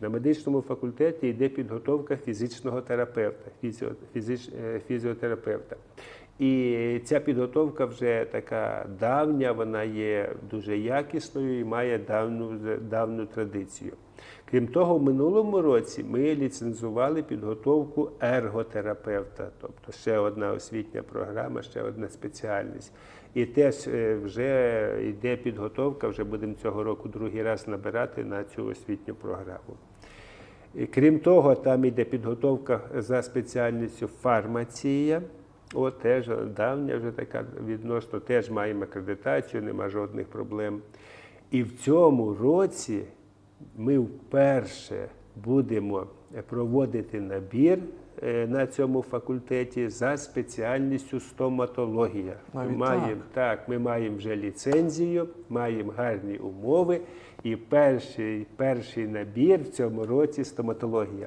На медичному факультеті йде підготовка фізичного терапевта, е, фізіотерапевта. І ця підготовка вже така давня, вона є дуже якісною і має давну, давну традицію. Крім того, в минулому році ми ліцензували підготовку ерготерапевта, тобто ще одна освітня програма, ще одна спеціальність. І теж е, вже йде підготовка, вже будемо цього року другий раз набирати на цю освітню програму. Крім того, там йде підготовка за спеціальністю фармація. От теж давня вже така відносно, теж маємо акредитацію, нема жодних проблем. І в цьому році ми вперше будемо проводити набір е, на цьому факультеті за спеціальністю стоматологія. Навіть Ми маємо, так, ми маємо вже ліцензію, маємо гарні умови, і перший, перший набір в цьому році стоматологія.